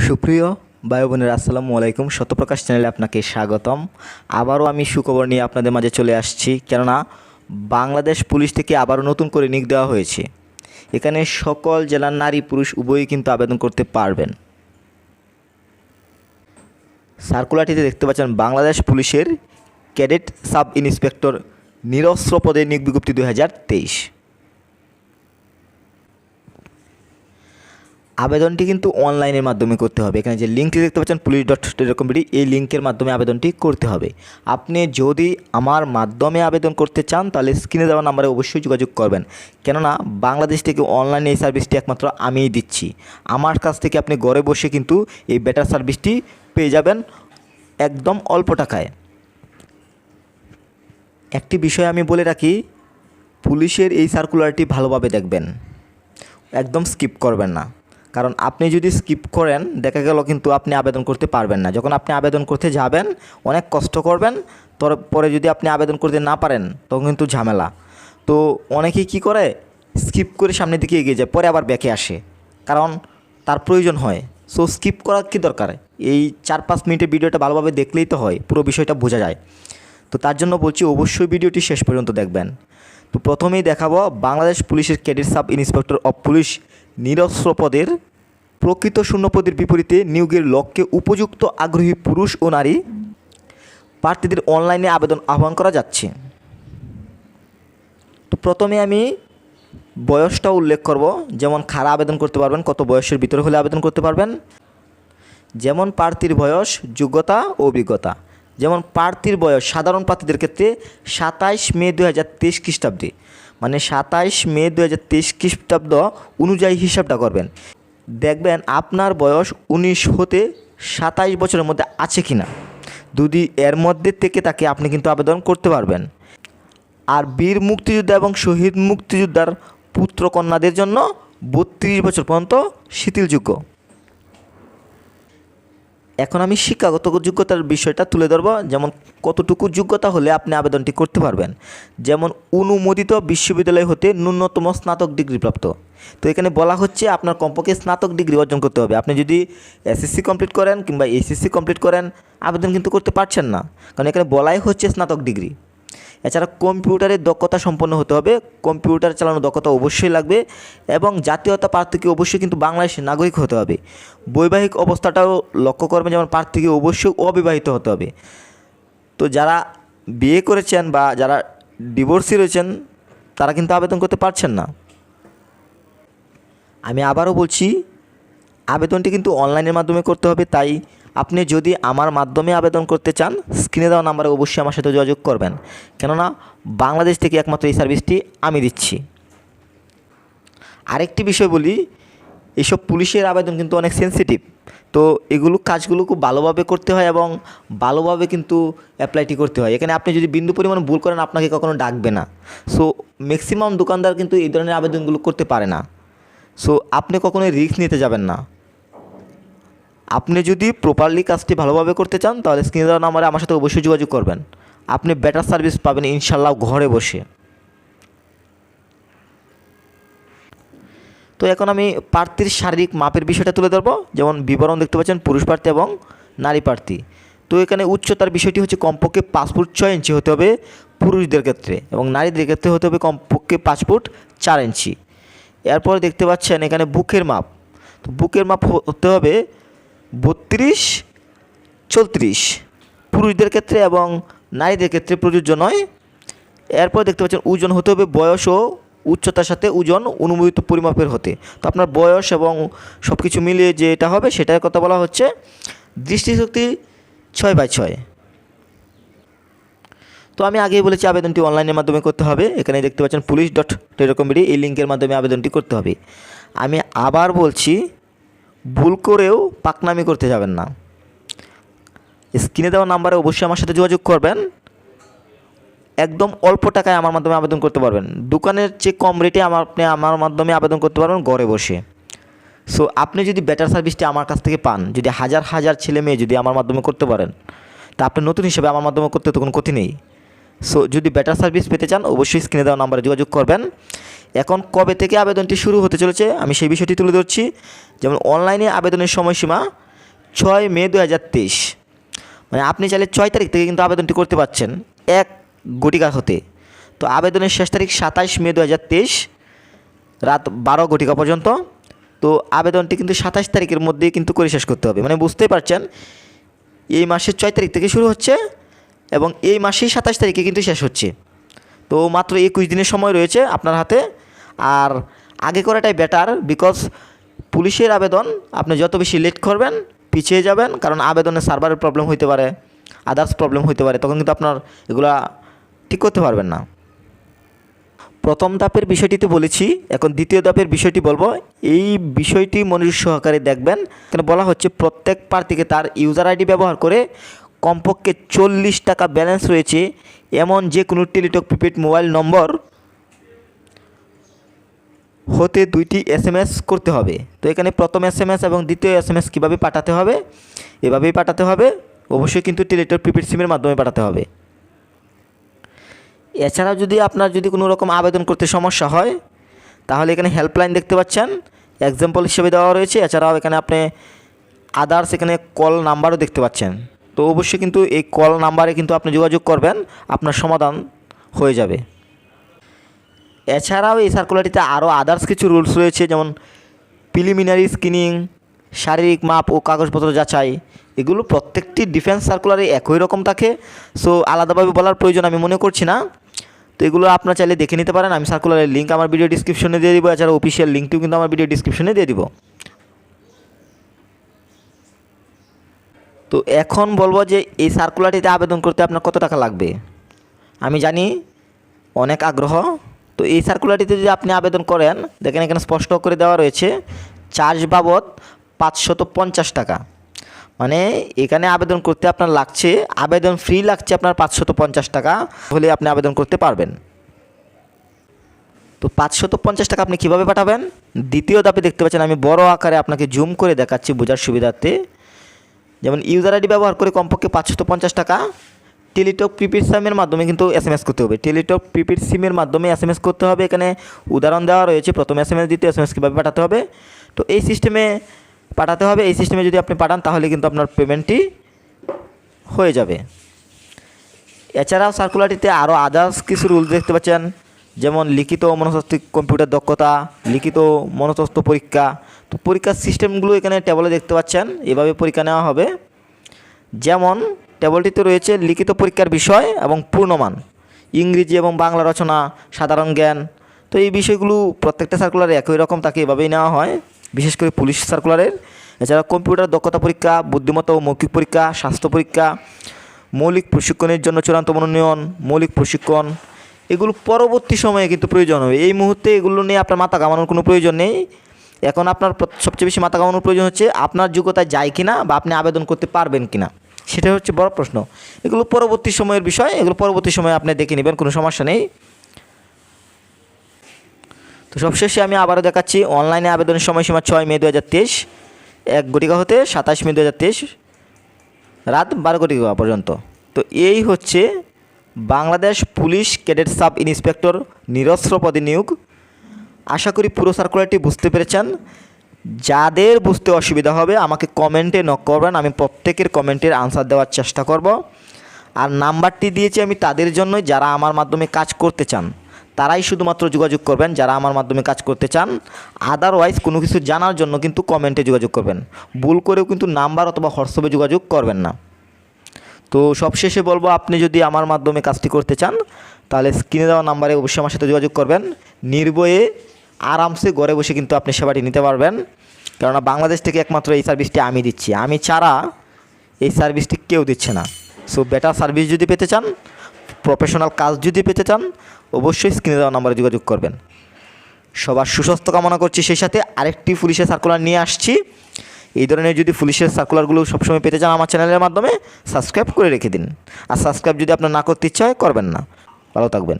সুপ্রিয় বায়ু বোনের, আসসালামু আলাইকুম। সত্যপ্রকাশ চ্যানেলে আপনাকে স্বাগতম। আবারও আমি সুখবর নিয়ে আপনাদের মাঝে চলে আসছি, কেননা বাংলাদেশ পুলিশ থেকে আবারও নতুন করে নিয়োগ দেওয়া হয়েছে। এখানে সকল জেলার নারী পুরুষ উভয়ই কিন্তু আবেদন করতে পারবেন। সার্কুলারটিতে দেখতে পাচ্ছেন, বাংলাদেশ পুলিশের ক্যাডেট সাব ইন্সপেক্টর নিরস্ত্র পদে নিয়োগ বিজ্ঞপ্তি দু হাজার তেইশ হাজার তেইশ আবেদনটি কিন্তু অনলাইনের মাধ্যমে করতে হবে। এখানে যে লিঙ্কটি দেখতে পাচ্ছেন পুলিশ ডট টেলিকমবিডি এই লিঙ্কের মাধ্যমে আবেদনটি করতে হবে। আপনি যদি আমার মাধ্যমে আবেদন করতে চান, তাহলে স্ক্রিনে দেওয়া নাম্বারে অবশ্যই যোগাযোগ করবেন। কেননা, বাংলাদেশ থেকে অনলাইনে এই সার্ভিসটি একমাত্র আমিই দিচ্ছি। আমার কাছ থেকে আপনি ঘরে বসে কিন্তু এই বেটার সার্ভিসটি পেয়ে যাবেন একদম অল্প টাকায়। একটি বিষয় আমি বলে রাখি, পুলিশের এই সার্কুলারটি ভালোভাবে দেখবেন। একদম স্কিপ করবেন না। কারণ আপনি যদি স্কিপ করেন, দেখা গেল কিন্তু আপনি আবেদন করতে পারবেন না। যখন আপনি আবেদন করতে যাবেন, অনেক কষ্ট করবেন পরে যদি আপনি আবেদন করতে না পারেন, তখন কিন্তু ঝামেলা। তো অনেকেই কি করে? স্কিপ করে সামনের দিকে এগিয়ে যায়, পরে আবার ব্যাকে আসে। কারণ তার প্রয়োজন হয়। সো স্কিপ করার কী দরকার? এই চার পাঁচ মিনিটের ভিডিওটা ভালোভাবে দেখলেই তো হয়, পুরো বিষয়টা বোঝা যায়। তো তার জন্য বলছি, অবশ্যই ভিডিওটি শেষ পর্যন্ত দেখবেন। তো প্রথমেই দেখাবো, বাংলাদেশ পুলিশের cadet sub inspector of police নিরস্ত্র পদের প্রকৃত শূন্যপদের বিপরীতে নিয়োগের লক্ষ্যে উপযুক্ত আগ্রহী পুরুষ ও নারী প্রার্থীদের অনলাইনে আবেদন আহ্বান করা যাচ্ছে। তো প্রথমে আমি বয়সটা উল্লেখ করব, যেমন খারা আবেদন করতে পারবেন, কত বয়সের ভিতরে হলে আবেদন করতে পারবেন। যেমন প্রার্থীর বয়স, যোগ্যতা ও অভিজ্ঞতা। যেমন প্রার্থীর বয়স, সাধারণ প্রার্থীদের ক্ষেত্রে সাতাইশ মে দু হাজার তেইশ খ্রিস্টাব্দে। মানে সাতাইশ মে দু হাজার তেইশ খ্রিস্টাব্দ অনুযায়ী হিসাবটা করবেন। দেখবেন আপনার বয়স উনিশ হতে সাতাইশ বছরের মধ্যে আছে কি না যদি এর মধ্যে থেকে তাকে আপনি কিন্তু আবেদন করতে পারবেন। আর বীর মুক্তিযোদ্ধা এবং শহীদ মুক্তিযোদ্ধার পুত্র কন্যাদের জন্য বত্রিশ বছর পর্যন্ত শিথিলযোগ্য। এখন আমি শিক্ষাগত যোগ্যতার বিষয়টা তুলে ধরব। যেমন কতটুকু যোগ্যতা হলে আপনি আবেদনটি করতে পারবেন। যেমন অনুমোদিত বিশ্ববিদ্যালয় হতে ন্যূনতম স্নাতক ডিগ্রি প্রাপ্ত। তো এখানে বলা হচ্ছে আপনার কমপক্ষে স্নাতক ডিগ্রি অর্জন করতে হবে। আপনি যদি এসএসসি কমপ্লিট করেন কিংবা এসএসসি কমপ্লিট করেন, আবেদন কিন্তু করতে পারছেন না। কারণ এখানে বলাই হচ্ছে স্নাতক ডিগ্রি। এছাড়া কম্পিউটারের দক্ষতা সম্পন্ন হতে হবে। কম্পিউটার চালানোর দক্ষতা অবশ্যই লাগবে এবং জাতীয়তা প্রার্থীকে অবশ্যই কিন্তু বাংলাদেশের নাগরিক হতে হবে। বৈবাহিক অবস্থাটাও লক্ষ্য করবেন, যেমন প্রার্থীকে অবশ্যই অবিবাহিত হতে হবে। তো যারা বিয়ে করেছেন বা যারা ডিভোর্সি রয়েছেন, তারা কিন্তু আবেদন করতে পারছেন না। আমি আবারও বলছি, আবেদনটি কিন্তু অনলাইনের মাধ্যমে করতে হবে, তাই আপনি যদি আমার মাধ্যমে আবেদন করতে চান স্ক্রিনে দেওয়া নাম্বারে অবশ্যই আমার সাথে যোগাযোগ করবেন। কেননা, বাংলাদেশ থেকে একমাত্র এই সার্ভিসটি আমি দিচ্ছি। আরেকটি বিষয় বলি এইসব পুলিশের আবেদন কিন্তু অনেক সেন্সিটিভ তো এগুলো কাজগুলো খুব ভালোভাবে করতে হয় এবং ভালোভাবে কিন্তু অ্যাপ্লাইটি করতে হয়। এখানে আপনি যদি বিন্দু পরিমাণ ভুল করেন, আপনাকে কখনো ডাকবে না। সো ম্যাক্সিমাম দোকানদার কিন্তু এই ধরনের আবেদনগুলো করতে পারে না। সো আপনি কখনোই রিস্ক নিতে যাবেন না। আপনি যদি প্রপারলি কাজটি ভালোভাবে করতে চান, তাহলে স্ক্রিনে দেওয়া নাম্বারে আমার সাথে অবশ্যই যোগাযোগ করবেন। আপনি বেটার সার্ভিস পাবেন ইনশাল্লাহ ঘরে বসে। তো এখন আমি প্রার্থীর শারীরিক মাপের বিষয়টা তুলে ধরবো। যেমন বিবরণ দেখতে পাচ্ছেন, পুরুষ প্রার্থী এবং নারী প্রার্থী। তো এখানে উচ্চতার বিষয়টি হচ্ছে কমপক্ষে পাঁচ ফুট ছয় ইঞ্চি হতে হবে পুরুষদের ক্ষেত্রে এবং নারীদের ক্ষেত্রে হতে হবে কমপক্ষে পাঁচ ফুট চার ইঞ্চি। এরপর দেখতে পাচ্ছেন এখানে বুকের মাপ। তো বুকের মাপ হতে হবে বত্রিশ, চৌত্রিশ। পুরুষদের ক্ষেত্রে এবং নারীদের ক্ষেত্রে প্রযোজ্য নয়। এরপর দেখতে পাচ্ছেন ওজন হতে হবে, বয়স ও উচ্চতার সাথে ওজন অনুমোদিত পরিমাপের হতে। তো আপনার বয়স এবং সব কিছু মিলিয়ে যে এটা হবে সেটার কথা বলা হচ্ছে দৃষ্টিশক্তি ছয় বাই ছয়। তো আমি আগেই বলেছি আবেদনটি অনলাইনের মাধ্যমে করতে হবে। এখানে দেখতে পাচ্ছেন পুলিশ ডট টেলিকমেডি এই লিঙ্কের মাধ্যমে আবেদনটি করতে হবে। আমি আবার বলছি ভুল করেও পাকনামি করতে যাবেন না। স্ক্রিনে দেওয়া নাম্বারে অবশ্যই আমার সাথে যোগাযোগ করবেন। একদম অল্প টাকায় আমার মাধ্যমে আবেদন করতে পারবেন। দোকানের চেয়ে কম রেটে আমার আপনি আমার মাধ্যমে আবেদন করতে পারবেন ঘরে বসে। সো আপনি যদি বেটার সার্ভিসটি আমার কাছ থেকে পান, যদি হাজার হাজার ছেলে মেয়ে যদি আমার মাধ্যমে করতে পারেন, তা আপনি নতুন হিসেবে আমার মাধ্যমে করতে তো কোনো ক্ষতি নেই। সো যদি বেটার সার্ভিস পেতে চান, অবশ্যই স্ক্রিনে দেওয়া নাম্বারে যোগাযোগ করবেন। এখন কবে থেকে আবেদনটি শুরু হতে চলেছে, আমি সেই বিষয়টি তুলে ধরছি। যেমন অনলাইনে আবেদনের সময়সীমা ছয় মে দু হাজার তেইশ। মানে আপনি চাইলে ছয় তারিখ থেকে কিন্তু আবেদনটি করতে পারছেন, এক গটিকা হতে। তো আবেদনের শেষ তারিখ সাতাইশ মে দু হাজার তেইশ, রাত বারো ঘটিকা পর্যন্ত। তো আবেদনটি কিন্তু সাতাশ তারিখের মধ্যেই কিন্তু করে শেষ করতে হবে। মানে বুঝতেই পারছেন, এই মাসের ছয় তারিখ থেকে শুরু হচ্ছে। এবং এই মাসেই সাতাশ তারিখে কিন্তু শেষ হচ্ছে। তো মাত্র একুশ দিনের সময় রয়েছে আপনার হাতে। আর আগে করাটাই বেটার বিকজ পুলিশের আবেদন, আপনি যত বেশি লেট করবেন, পিছিয়ে যাবেন, কারণ আবেদনে সার্ভারের প্রবলেম হইতে পারে আদার্স প্রবলেম হইতে পারে, তখন কিন্তু আপনার এগুলা ঠিক করতে পারবেন না। প্রথম ধাপের বিষয়টিতে বলেছি, এখন দ্বিতীয় ধাপের বিষয়টি বলব। এই বিষয়টি মনোযোগ সহকারে দেখবেন। কেন বলা হচ্ছে প্রত্যেক প্রার্থীকে তার ইউজার আইডি ব্যবহার করে কমপক্ষে চল্লিশ টাকা ব্যালেন্স রয়েছে, এমন যে কোনো টেলিটক প্রিপেড মোবাইল নম্বর হতে দুইটি এসএমএস করতে হবে। তো এখানে প্রথম এসএমএস এবং দ্বিতীয় এসএমএস কীভাবে পাঠাতে হবে? এভাবেই পাঠাতে হবে। অবশ্যই কিন্তু টেলিটক প্রিপেড সিমের মাধ্যমে পাঠাতে হবে। এছাড়াও যদি আপনার যদি কোনো রকম আবেদন করতে সমস্যা হয়, তাহলে এখানে হেল্পলাইন দেখতে পাচ্ছেন। এক্সাম্পল হিসেবে দেওয়া রয়েছে। এছাড়াও এখানে আপনি আদার্স এখানে কল নাম্বারও দেখতে পাচ্ছেন। তো অবশ্যই কিন্তু এই কল নাম্বারে কিন্তু আপনি যোগাযোগ করবেন, আপনার সমাধান হয়ে যাবে। এছাড়াও এই সার্কুলারটিতে আরও আদার্স কিছু রুলস রয়েছে, যেমন প্রিলিমিনারি স্ক্রিনিং শারীরিক মাপ ও কাগজপত্র যাচাই, এগুলো প্রত্যেকটি ডিফেন্স সার্কুলারে একই রকম থাকে। সো আলাদাভাবে বলার প্রয়োজন আমি মনে করছি না। তো এগুলো আপনার চাইলে দেখে নিতে পারেন, আমি সার্কুলারের লিঙ্ক আমার ভিডিও ডিসক্রিপশনে দিয়ে দিব এছাড়া অফিসিয়াল লিঙ্কটিও কিন্তু আমার ভিডিও ডিসক্রিপশনে দিয়ে দিব। তো এখন বলব যে এই সার্কুলারটিতে আবেদন করতে আপনার কত টাকা লাগবে? আমি জানি অনেক আগ্রহ। তো এই সার্কুলারটিতে যদি আপনি আবেদন করেন, দেখেন এখানে স্পষ্ট করে দেওয়া রয়েছে, চার্জ বাবদ পাঁচশত পঞ্চাশ টাকা। মানে এখানে আবেদন করতে আপনার লাগছে, আবেদন ফ্রি লাগছে আপনার পাঁচশত পঞ্চাশ টাকা হলে আপনি আবেদন করতে পারবেন। তো পাঁচশত পঞ্চাশ টাকা আপনি কীভাবে পাঠাবেন? দ্বিতীয় দাপে দেখতে পাচ্ছেন, আমি বড় আকারে আপনাকে জুম করে দেখাচ্ছি বোঝার সুবিধার্থে। যেমন ইউজার আইডি ব্যবহার করে কমপক্ষে পাঁচশত পঞ্চাশ টাকা টেলিটক প্রিপেড সিমের মাধ্যমে কিন্তু এস এম এস করতে হবে। টেলিটক প্রিপেড সিমের মাধ্যমে এস এম এস করতে হবে, এখানে উদাহরণ দেওয়া রয়েছে, প্রথমে এস এম এস দিতে এস এম এস কীভাবে পাঠাতে হবে। তো এই সিস্টেমে পাঠাতে হবে, এই সিস্টেমে যদি আপনি পাঠান, তাহলে কিন্তু আপনার পেমেন্টটি হয়ে যাবে। এছাড়াও সার্কুলারটিতে আরও আদার্স কিছু রুল দেখতে পাচ্ছেন। যেমন লিখিত মনস্তাত্ত্বিক কম্পিউটার দক্ষতা, লিখিত মনস্তত্ত্ব পরীক্ষা। তো পরীক্ষার সিস্টেমগুলো এখানে টেবলে দেখতে পাচ্ছেন, এভাবে পরীক্ষা নেওয়া হবে। যেমন টেবলটিতে রয়েছে লিখিত পরীক্ষার বিষয় এবং পূর্ণমান, ইংরেজি এবং বাংলা রচনা, সাধারণ জ্ঞান। তো এই বিষয়গুলো প্রত্যেকটা সার্কুলারে একই রকম, তাকে এভাবেই নেওয়া হয়, বিশেষ করে পুলিশ সার্কুলারের এছাড়া কম্পিউটার দক্ষতা পরীক্ষা, বুদ্ধিমত্তা ও মৌখিক পরীক্ষা, স্বাস্থ্য পরীক্ষা, মৌলিক প্রশিক্ষণের জন্য চূড়ান্ত মনোনয়ন, মৌলিক প্রশিক্ষণ এগুলো পরবর্তী সময়ে কিন্তু প্রয়োজন হবে। এই মুহূর্তে এগুলো নিয়ে আপনার মাথা ঘামানোর কোনো প্রয়োজন নেই। এখন আপনার সবচেয়ে বেশি মাথা ঘামানোর প্রয়োজন হচ্ছে, আপনার যোগ্যতায় যায় কিনা বা আপনি আবেদন করতে পারবেন কিনা? সেটা হচ্ছে বড় প্রশ্ন। এগুলো পরবর্তী সময়ের বিষয়, এগুলো পরবর্তী সময়ে আপনি দেখে নেবেন, কোনো সমস্যা নেই। তো সবশেষে আমি আবারও দেখাচ্ছি, অনলাইনে আবেদনের সময়সীমা ছয় মে দু হাজার তেইশ, এক গটিকা হতে সাতাশ মে দু হাজার তেইশ, রাত বারো গটিকা পর্যন্ত। তো এই হচ্ছে Bangladesh police cadet sub inspector নিরস্ত্র পদে নিয়োগ। আশা করি পুরো সার্কুলারটি বুঝতে পেরেছেন। যাদের বুঝতে অসুবিধা হবে, আমাকে কমেন্টে নক করবেন। আমি প্রত্যেকের কমেন্টের আনসার দেওয়ার চেষ্টা করব। আর নাম্বারটি দিয়েছি আমি তাদের জন্যই, যারা আমার মাধ্যমে কাজ করতে চান। তারাই শুধুমাত্র যোগাযোগ করবেন, যারা আমার মাধ্যমে কাজ করতে চান। আদারওয়াইজ কোনো কিছু জানার জন্য কিন্তু কমেন্টে যোগাযোগ করবেন। ভুল করেও কিন্তু নাম্বার অথবা হোয়াটসঅ্যাপে যোগাযোগ করবেন না। তো সবশেষে বলব, আপনি যদি আমার মাধ্যমে কাজটি করতে চান, তাহলে স্ক্রিনে দেওয়া নাম্বারে অবশ্যই আমার সাথে যোগাযোগ করবেন। নির্ভয়ে আরামসে ঘরে বসে কিন্তু আপনি সেবাটি নিতে পারবেন। কেননা বাংলাদেশ থেকে একমাত্র এই সার্ভিসটি আমি দিচ্ছি। আমি ছাড়া এই সার্ভিসটি কেউ দিচ্ছে না। সো বেটার সার্ভিস যদি পেতে চান, প্রফেশনাল কাজ যদি পেতে চান, অবশ্যই স্ক্রিনে দেওয়া নাম্বারে যোগাযোগ করবেন। সবার সুস্বাস্থ্য কামনা করছি। সেই সাথে আরেকটি পুলিশের সার্কুলার নিয়ে আসছি। এই ধরনের যদি পুলিশের সার্কুলারগুলো সবসময় পেতে চান আমার চ্যানেলের মাধ্যমে সাবস্ক্রাইব করে রেখে দিন। আর সাবস্ক্রাইব যদি আপনার না করতে ইচ্ছা হয়, করবেন না। ভালো থাকবেন।